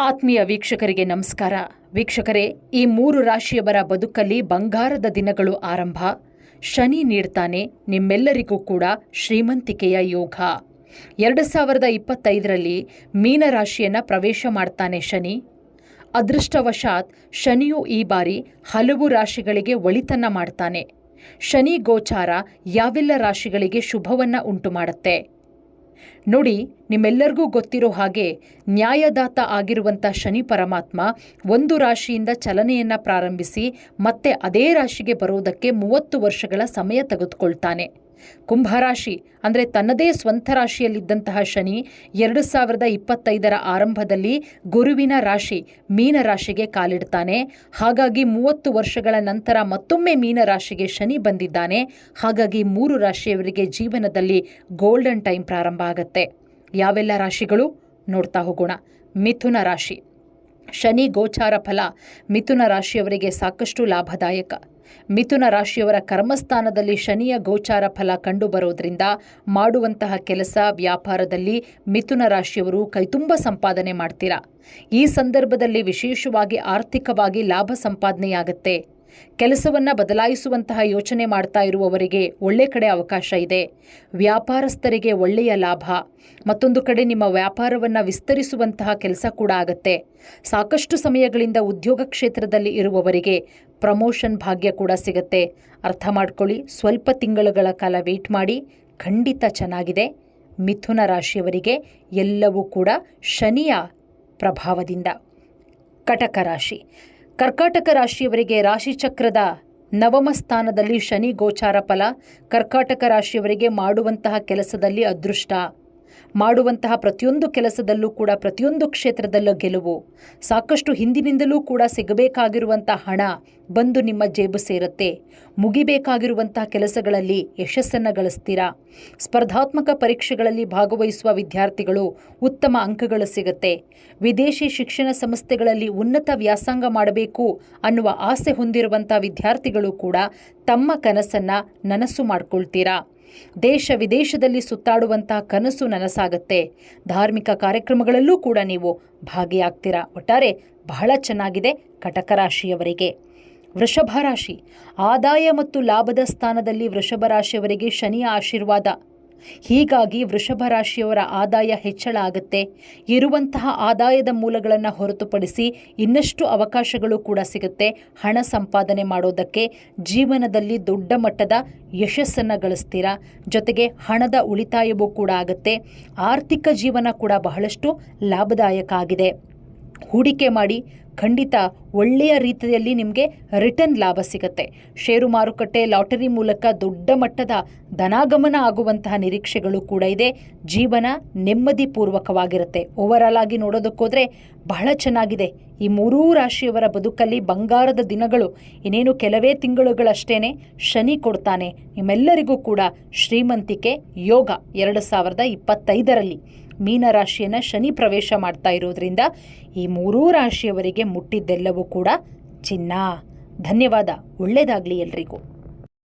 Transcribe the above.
ಆತ್ಮೀಯ ವೀಕ್ಷಕರಿಗೆ ನಮಸ್ಕಾರ. ವೀಕ್ಷಕರೇ, ಈ ಮೂರು ರಾಶಿಯವರ ಬದುಕಲ್ಲಿ ಬಂಗಾರದ ದಿನಗಳು ಆರಂಭ. ಶನಿ ನೀಡ್ತಾನೆ, ನಿಮ್ಮೆಲ್ಲರಿಗೂ ಕೂಡ ಶ್ರೀಮಂತಿಕೆಯ ಯೋಗ. ಎರಡು ಸಾವಿರದ ಇಪ್ಪತ್ತೈದರಲ್ಲಿ ಮೀನರಾಶಿಯನ್ನು ಪ್ರವೇಶ ಮಾಡ್ತಾನೆ ಶನಿ. ಅದೃಷ್ಟವಶಾತ್ ಶನಿಯು ಈ ಬಾರಿ ಹಲವು ರಾಶಿಗಳಿಗೆ ಒಳಿತನ್ನ ಮಾಡ್ತಾನೆ. ಶನಿ ಗೋಚಾರ ಯಾವೆಲ್ಲ ರಾಶಿಗಳಿಗೆ ಶುಭವನ್ನ ಉಂಟು ಮಾಡುತ್ತೆ ನೋಡಿ, ನಿಮ್ಮೆಲ್ಲರಿಗೂ ಗೊತ್ತಿರೋ ಹಾಗೆ ನ್ಯಾಯದಾತ ಆಗಿರುವಂಥ ಶನಿ ಪರಮಾತ್ಮ ಒಂದು ರಾಶಿಯಿಂದ ಚಲನೆಯನ್ನ ಪ್ರಾರಂಭಿಸಿ ಮತ್ತೆ ಅದೇ ರಾಶಿಗೆ ಬರೋದಕ್ಕೆ ಮೂವತ್ತು ವರ್ಷಗಳ ಸಮಯ ತೆಗೆದುಕೊಳ್ತಾನೆ. ಕುಂಭರಾಶಿ ಅಂದರೆ ತನ್ನದೇ ಸ್ವಂತ ರಾಶಿಯಲ್ಲಿದ್ದಂತಹ ಶನಿ ಎರಡು ಸಾವಿರದ ಇಪ್ಪತ್ತೈದರ ಆರಂಭದಲ್ಲಿ ಗುರುವಿನ ರಾಶಿ ಮೀನರಾಶಿಗೆ ಕಾಲಿಡ್ತಾನೆ. ಹಾಗಾಗಿ ಮೂವತ್ತು ವರ್ಷಗಳ ನಂತರ ಮತ್ತೊಮ್ಮೆ ಮೀನರಾಶಿಗೆ ಶನಿ ಬಂದಿದ್ದಾನೆ. ಹಾಗಾಗಿ ಮೂರು ರಾಶಿಯವರಿಗೆ ಜೀವನದಲ್ಲಿ ಗೋಲ್ಡನ್ ಟೈಮ್ ಪ್ರಾರಂಭ ಆಗುತ್ತೆ. ಯಾವೆಲ್ಲ ರಾಶಿಗಳು? ನೋಡ್ತಾ ಹೋಗೋಣ. ಮಿಥುನ ರಾಶಿ. ಶನಿ ಗೋಚಾರ ಫಲ. ಮಿಥುನ ರಾಶಿಯವರಿಗೆ ಸಾಕಷ್ಟು ಲಾಭದಾಯಕ. ಮಿಥುನ ರಾಶಿಯವರ ಕರ್ಮಸ್ಥಾನದಲ್ಲಿ ಶನಿಯ ಗೋಚಾರ ಫಲ ಕಂಡುಬರುವುದರಿಂದ ಮಾಡುವಂತಹ ಕೆಲಸ ವ್ಯಾಪಾರದಲ್ಲಿ ಮಿಥುನ ರಾಶಿಯವರು ಕೈತುಂಬ ಸಂಪಾದನೆ ಮಾಡ್ತೀರಾ? ಈ ಸಂದರ್ಭದಲ್ಲಿ ವಿಶೇಷವಾಗಿ ಆರ್ಥಿಕವಾಗಿ ಲಾಭ ಸಂಪಾದನೆಯಾಗುತ್ತೆ. ಕೆಲಸವನ್ನು ಬದಲಾಯಿಸುವಂತಹ ಯೋಚನೆ ಮಾಡ್ತಾ ಇರುವವರಿಗೆ ಒಳ್ಳೆ ಕಡೆ ಅವಕಾಶ ಇದೆ. ವ್ಯಾಪಾರಸ್ಥರಿಗೆ ಒಳ್ಳೆಯ ಲಾಭ. ಮತ್ತೊಂದು ಕಡೆ ನಿಮ್ಮ ವ್ಯಾಪಾರವನ್ನು ವಿಸ್ತರಿಸುವಂತಹ ಕೆಲಸ ಕೂಡ ಆಗತ್ತೆ. ಸಾಕಷ್ಟು ಸಮಯಗಳಿಂದ ಉದ್ಯೋಗ ಕ್ಷೇತ್ರದಲ್ಲಿ ಇರುವವರಿಗೆ ಪ್ರಮೋಷನ್ ಭಾಗ್ಯ ಕೂಡ ಸಿಗತ್ತೆ. ಅರ್ಥ ಮಾಡ್ಕೊಳ್ಳಿ, ಸ್ವಲ್ಪ ತಿಂಗಳುಗಳ ಕಾಲ ವೆಯ್ಟ್ ಮಾಡಿ, ಖಂಡಿತ ಚೆನ್ನಾಗಿದೆ. ಮಿಥುನ ರಾಶಿಯವರಿಗೆ ಎಲ್ಲವೂ ಕೂಡ ಶನಿಯ ಪ್ರಭಾವದಿಂದ. ಕಟಕ ರಾಶಿ. ಕರ್ಕಾಟಕ ರಾಶಿಯವರಿಗೆ ರಾಶಿಚಕ್ರದ ನವಮ ಸ್ಥಾನದಲ್ಲಿ ಶನಿ ಗೋಚಾರ ಫಲ. ಕರ್ಕಾಟಕ ರಾಶಿಯವರಿಗೆ ಮಾಡುವಂತಹ ಕೆಲಸದಲ್ಲಿ ಅದೃಷ್ಟ. ಮಾಡುವಂತಹ ಪ್ರತಿಯೊಂದು ಕೆಲಸದಲ್ಲೂ ಕೂಡ ಪ್ರತಿಯೊಂದು ಕ್ಷೇತ್ರದಲ್ಲೂ ಗೆಲುವು. ಸಾಕಷ್ಟು ಹಿಂದಿನಿಂದಲೂ ಕೂಡ ಸಿಗಬೇಕಾಗಿರುವಂಥ ಹಣ ಬಂದು ನಿಮ್ಮ ಜೇಬು ಸೇರುತ್ತೆ. ಮುಗಿಬೇಕಾಗಿರುವಂತಹ ಕೆಲಸಗಳಲ್ಲಿ ಯಶಸ್ಸನ್ನು ಗಳಿಸ್ತೀರಾ? ಸ್ಪರ್ಧಾತ್ಮಕ ಪರೀಕ್ಷೆಗಳಲ್ಲಿ ಭಾಗವಹಿಸುವ ವಿದ್ಯಾರ್ಥಿಗಳು ಉತ್ತಮ ಅಂಕಗಳು ಸಿಗುತ್ತೆ. ವಿದೇಶಿ ಶಿಕ್ಷಣ ಸಂಸ್ಥೆಗಳಲ್ಲಿ ಉನ್ನತ ವ್ಯಾಸಂಗ ಮಾಡಬೇಕು ಅನ್ನುವ ಆಸೆ ಹೊಂದಿರುವಂಥ ವಿದ್ಯಾರ್ಥಿಗಳು ಕೂಡ ತಮ್ಮ ಕನಸನ್ನು ನನಸು ಮಾಡ್ಕೊಳ್ತೀರಾ? ದೇಶ ವಿದೇಶದಲ್ಲಿ ಸುತ್ತಾಡುವಂತಹ ಕನಸು ನನಸಾಗತ್ತೆ. ಧಾರ್ಮಿಕ ಕಾರ್ಯಕ್ರಮಗಳಲ್ಲೂ ಕೂಡ ನೀವು ಭಾಗಿಯಾಗ್ತೀರಾ? ಒಟ್ಟಾರೆ ಬಹಳ ಚೆನ್ನಾಗಿದೆ ಕಟಕ ರಾಶಿಯವರಿಗೆ. ವೃಷಭ ರಾಶಿ. ಆದಾಯ ಮತ್ತು ಲಾಭದ ಸ್ಥಾನದಲ್ಲಿ ವೃಷಭ ರಾಶಿಯವರಿಗೆ ಶನಿಯ ಆಶೀರ್ವಾದ. ಹೀಗಾಗಿ ವೃಷಭ ರಾಶಿಯವರ ಆದಾಯ ಹೆಚ್ಚಳ ಆಗುತ್ತೆ. ಇರುವಂತಹ ಆದಾಯದ ಮೂಲಗಳನ್ನು ಹೊರತುಪಡಿಸಿ ಇನ್ನಷ್ಟು ಅವಕಾಶಗಳು ಕೂಡ ಸಿಗುತ್ತೆ. ಹಣ ಸಂಪಾದನೆ ಮಾಡೋದಕ್ಕೆ ಜೀವನದಲ್ಲಿ ದೊಡ್ಡ ಮಟ್ಟದ ಯಶಸ್ಸನ್ನು ಗಳಿಸ್ತೀರಾ? ಜೊತೆಗೆ ಹಣದ ಉಳಿತಾಯವೂ ಕೂಡ ಆಗುತ್ತೆ. ಆರ್ಥಿಕ ಜೀವನ ಕೂಡ ಬಹಳಷ್ಟು ಲಾಭದಾಯಕ ಆಗಿದೆ. ಹೂಡಿಕೆ ಮಾಡಿ ಖಂಡಿತ ಒಳ್ಳೆಯ ರೀತಿಯಲ್ಲಿ ನಿಮಗೆ ರಿಟರ್ನ್ ಲಾಭ ಸಿಗುತ್ತೆ. ಷೇರು ಮಾರುಕಟ್ಟೆ, ಲಾಟರಿ ಮೂಲಕ ದೊಡ್ಡ ಮಟ್ಟದ ಧನಾಗಮನ ಆಗುವಂತಹ ನಿರೀಕ್ಷೆಗಳು ಕೂಡ ಇದೆ. ಜೀವನ ನೆಮ್ಮದಿ ಪೂರ್ವಕವಾಗಿರುತ್ತೆ. ಓವರಾಲ್ ಆಗಿ ನೋಡೋದಕ್ಕೋದ್ರೆ ಬಹಳ ಚೆನ್ನಾಗಿದೆ. ಈ ಮೂರೂ ರಾಶಿಯವರ ಬದುಕಲ್ಲಿ ಬಂಗಾರದ ದಿನಗಳು ಇನ್ನೇನು ಕೆಲವೇ ತಿಂಗಳುಗಳಷ್ಟೇನೆ ಶನಿ ಕೊಡ್ತಾನೆ. ನಿಮ್ಮೆಲ್ಲರಿಗೂ ಕೂಡ ಶ್ರೀಮಂತಿಕೆ ಯೋಗ ಎರಡು ಸಾವಿರದ ಇಪ್ಪತ್ತೈದರಲ್ಲಿ. ಮೀನರಾಶಿಯನ್ನು ಶನಿ ಪ್ರವೇಶ ಮಾಡ್ತಾ ಇರೋದ್ರಿಂದ ಈ ಮೂರೂ ರಾಶಿಯವರಿಗೆ ಮುಟ್ಟಿದ್ದೆಲ್ಲವೂ ಕೂಡ ಚಿನ್ನ. ಧನ್ಯವಾದ. ಒಳ್ಳೆಯದಾಗಲಿ ಎಲ್ರಿಗೂ.